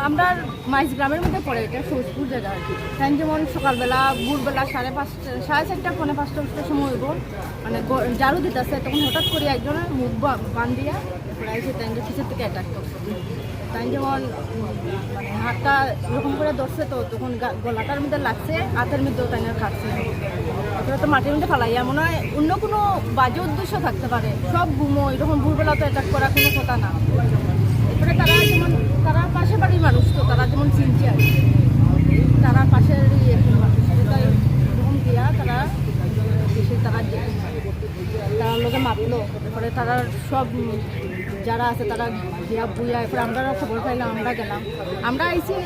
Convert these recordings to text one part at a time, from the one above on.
আমরা মাইজ গ্রামের মধ্যে পড়ে, এটা সৌজপুর জায়গা আর কি। তাই যেমন সকালবেলা, ভোরবেলা সাড়ে পাঁচটা, সাড়ে চারটা, পৌনে পাঁচটা পাঁচটার সময় হইব। মানে ঝাড়ু দিতেছে, তখন হঠাৎ করে একজনের মুখ বান দিয়া তারপরে এসে তাই পিছের থেকে অ্যাটাক করছে। তাই যেমন মানে হাতটা এরকম করে ধরছে তো, তখন গলাটার মধ্যে লাগছে, হাতের মধ্যেও তাই কাটছে তারপরে তো মাটির মধ্যে ফালাইয়া, মনে হয় অন্য কোনো বাজে উদ্দেশ্য থাকতে পারে। সব ঘুমো, এরকম ভোরবেলা তো অ্যাটাক করা কোনো কথা না। এরপরে তারা যেমন, তারা পাশে বাড়ির মানুষ তো, তারা যেমন চিনছে আর তারা পাশের একজন মানুষ তাই এরকম দিয়া তারা দেশে তারা তারা লোকে মারলো। তারপরে তারা সব যারা আছে তারা দিয়া বুয়া এরপরে আমরা খবর পাইলাম, আমরা গেলাম। আমরা আইসি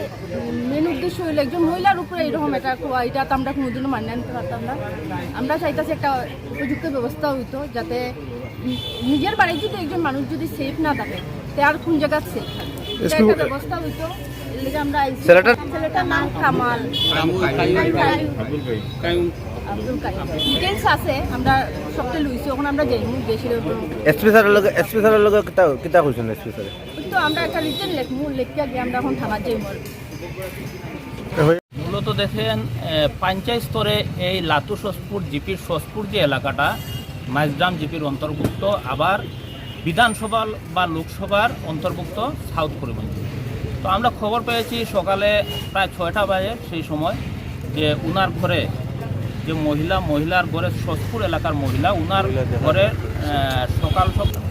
মেন উদ্দেশ্য হইল একজন মহিলার উপরে এরকম এটা এটা তো আমরা কোনোদিনও মান্য আনতে পারতাম না। আমরা চাইতেছি একটা উপযুক্ত ব্যবস্থা হইতো যাতে নিজের বাড়ির যদি একজন মানুষ যদি সেফ না থাকে তে আর কোন জায়গা একটা ব্যবস্থা হইতো। ছেলেটার- ছেলেটার নাম কামাল। আব্দুল কাইম ডিটেলস আছে আমরা সবটা লুইছি। ওখানে আমরা যাইমু গেছিল এসপি স্যারের লগে এসপি স্যারের লগে কিতা কিতা কইছেন এসপি স্যারে তো আমরা একটা রিটার্ন লেখমু লেখিয়া গিয়ে আমরা এখন থানা যাইমু মূলত দেখেন পঞ্চায়েত স্তরে এই লাতু সসপুর জিপির সসপুর যে এলাকাটা মাইজগ্রাম জিপির অন্তর্ভুক্ত আবার বিধানসভা বা লোকসভার অন্তর্ভুক্ত সাউথ করিমগঞ্জ তো আমরা খবর পেয়েছি সকালে প্রায় ছয়টা বাজে সেই সময় যে উনার ঘরে যে মহিলা, মহিলার ঘরে সসপুর এলাকার মহিলা, উনার ঘরে সকাল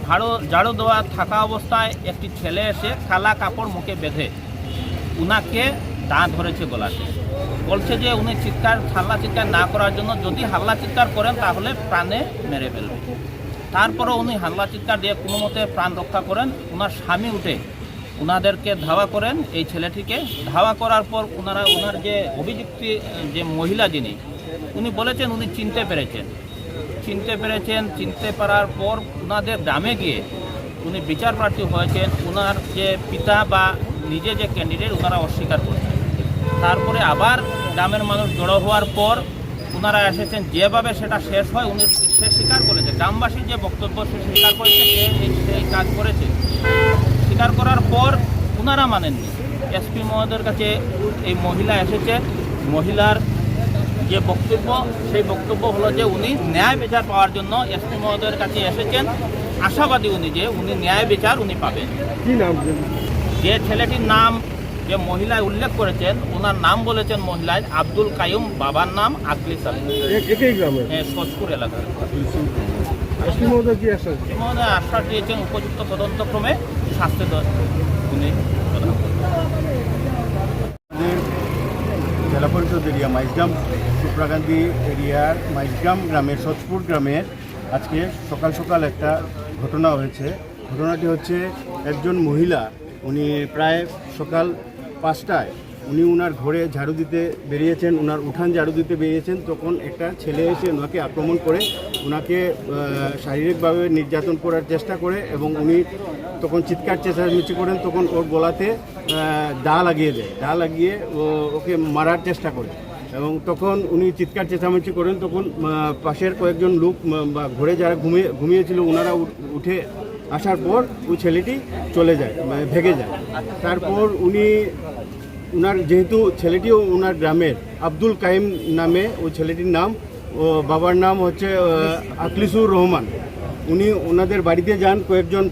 ঝাড়ু ঝাড়ু দেওয়া থাকা অবস্থায় একটি ছেলে এসে কালা কাপড় মুখে বেঁধে উনাকে দাঁত ধরেছে গলাতে। বলছে যে উনি চিৎকার, হাল্লা চিৎকার না করার জন্য যদি হাল্লা চিৎকার করেন তাহলে প্রাণে মেরে ফেলবে। তারপরে উনি হাল্লা চিৎকার দিয়ে কোনো মতে প্রাণ রক্ষা করেন। ওনার স্বামী উঠে উনাদেরকে ধাওয়া করেন এই ছেলেটিকে। ধাওয়া করার পর ওনারা ওনার যে অভিযুক্তি, যে মহিলা যিনি, উনি বলেছেন উনি চিনতে পেরেছেন। চিনতে পেরেছেন, চিনতে পারার পর ওনাদের গ্রামে গিয়ে উনি বিচার প্রার্থী হয়েছেন। ওনার যে পিতা বা নিজে যে ক্যান্ডিডেট ওনারা অস্বীকার করেছেন। তারপরে আবার গ্রামের মানুষ জড়ো হওয়ার পর ওনারা এসেছেন যেভাবে সেটা শেষ হয় উনি সে স্বীকার করেছে। গ্রামবাসীর যে বক্তব্য সে স্বীকার করেছে সে এই- সেই কাজ করেছে। স্বীকার করার পর ওনারা মানেননি। এসপি মহোদয়ের কাছে এই মহিলা এসেছে। মহিলার যে বক্তব্য সেই বক্তব্য হলো যে উনি ন্যায় বিচার পাওয়ার জন্য এসপি মহোদয়ের কাছে এসেছেন। আশাবাদী উনি যে উনি ন্যায় বিচার উনি পাবেন। যে ছেলেটির নাম যে মহিলায় উল্লেখ করেছেন ওনার নাম বলেছেন মহিলায় আব্দুল কায়ুম বাবার নাম আকলি সালিম এক- একই গ্রামে সজপুর এলাকার। মহোদয় আশ্বাস দিয়েছেন উপযুক্ত তদন্তক্রমে শাস্তি উনি জেলা পরিষদ এরিয়া মাইজগ্রাম সুপ্রাকান্তি এরিয়ার মাইজগ্রাম গ্রামের সচপুর গ্রামের আজকে সকাল সকাল একটা ঘটনা হয়েছে। ঘটনাটি হচ্ছে একজন মহিলা উনি প্রায় সকাল পাঁচটায় উনি উনার ঘরে ঝাড়ু দিতে বেরিয়েছেন, উনার উঠান ঝাড়ু দিতে বেরিয়েছেন, তখন একটা ছেলে এসে ওনাকে আক্রমণ করে ওনাকে শারীরিকভাবে নির্যাতন করার চেষ্টা করে এবং উনি তখন চিৎকার, চেঁচামেচি করেন, তখন ওর গলাতে দা লাগিয়ে দেয়। দা লাগিয়ে ও- ওকে মারার চেষ্টা করে। এবং তখন উনি চিৎকার, চেঁচামেচি করেন, তখন পাশের কয়েকজন লোক বা ঘরে যারা ঘুমিয়ে, ঘুমিয়েছিল ওনারা উঠে আসার পর ওই ছেলেটি চলে যায় মানে ভেগে যায়। তারপর উনি উনার, যেহেতু ছেলেটিও ওনার গ্রামের, আব্দুল কাইম নামে ওই ছেলেটির নাম, ও বাবার নাম হচ্ছে আকলিসুর রহমান। উনি ওনাদের বাড়িতে যান, কয়েকজন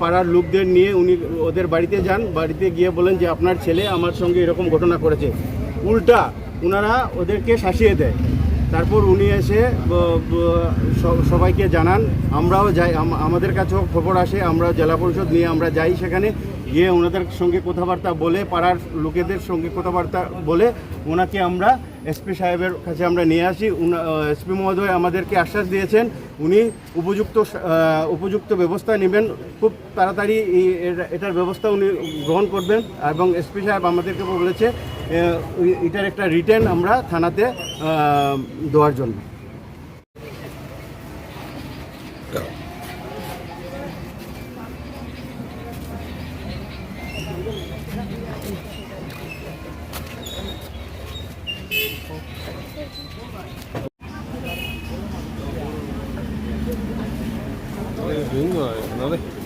পাড়ার লোকদের নিয়ে উনি ওদের বাড়িতে যান, বাড়িতে গিয়ে বলেন যে, আপনার ছেলে আমার সঙ্গে এরকম ঘটনা করেছে। উল্টা ওনারা ওদেরকে শাসিয়ে দেয়। তারপর উনি এসে সবাইকে জানান, আমরাও যাই আমাদের কাছেও খবর আসে, আমরা জেলা পরিষদ নিয়ে আমরা যাই সেখানে, গিয়ে ওনাদের সঙ্গে কথাবার্তা বলে, পাড়ার লোকেদের সঙ্গে কথাবার্তা বলে, ওনাকে আমরা এসপি সাহেবের কাছে আমরা নিয়ে আসি এসপি মহোদয় আমাদেরকে আশ্বাস দিয়েছেন, উনি উপযুক্ত উপযুক্ত ব্যবস্থা নেবেন খুব তাড়াতাড়ি এটার ব্যবস্থা উনি গ্রহণ করবেন এবং এসপি সাহেব আমাদেরকে বলেছে এটার একটা রিটার্ন আমরা থানাতে দেওয়ার জন্য Thank you. những rồi, nói đi.